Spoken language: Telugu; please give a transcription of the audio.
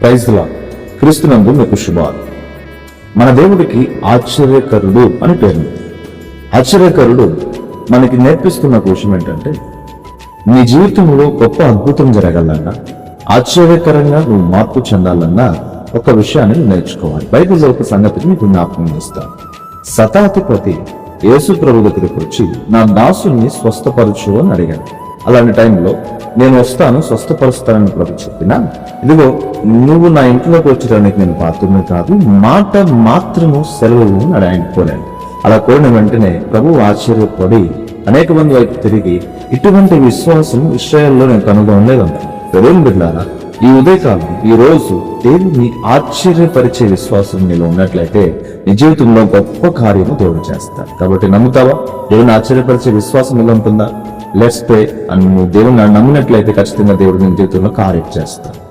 ప్రైజ్లా క్రీస్తునందు మీకు శుభాలు. మన దేవుడికి ఆశ్చర్యకరుడు అని పేరు. ఆశ్చర్యకరుడు మనకి నేర్పిస్తున్న విషయం ఏంటంటే నీ జీవితంలో గొప్ప అద్భుతం జరగాలన్నా ఆశ్చర్యకరంగా నువ్వు మార్పు చెందాలన్నా ఒక విషయాన్ని నేర్చుకోవాలి. బైబిల్లో ఒక సంగతిని మీకు జ్ఞాపకం చేస్తాను శతాధిపతి యేసు ప్రభు దగ్గరికి వచ్చి నా దాసుని స్వస్థపరచు అని అడిగాను అలాంటి టైంలో నేను వస్తాను స్వస్థపరుస్తానని ప్రభు చెప్పిన ఇదిగో నువ్వు నా ఇంట్లోకి వచ్చడానికి నేను పాత్రమే కాదు మాట మాత్రము సెలవు అని ఆయన కోరాను అలా కోరిన వెంటనే ప్రభు ఆశ్చర్యపడి అనేక మంది వైపు తిరిగి ఇటువంటి విశ్వాసం విషయాల్లో నేను కనుగొనలేదంట. దేవుని బిడ్డారా ఈ ఉదయకాలం ఈ రోజు దేవుని ఆశ్చర్యపరిచే విశ్వాసం నీలో ఉన్నట్లయితే నీ జీవితంలో గొప్ప కార్యము దేవుడు చేస్తాడు. కాబట్టి నమ్ముతావా? దేవుని ఆశ్చర్యపరిచే విశ్వాసం ఎలా ఉంటుందా? లెట్స్ ప్రే అని నువ్వు దేవుని నమ్మినట్లయితే ఖచ్చితంగా దేవుడు నేను జీవితంలో కార్యం చేస్తాను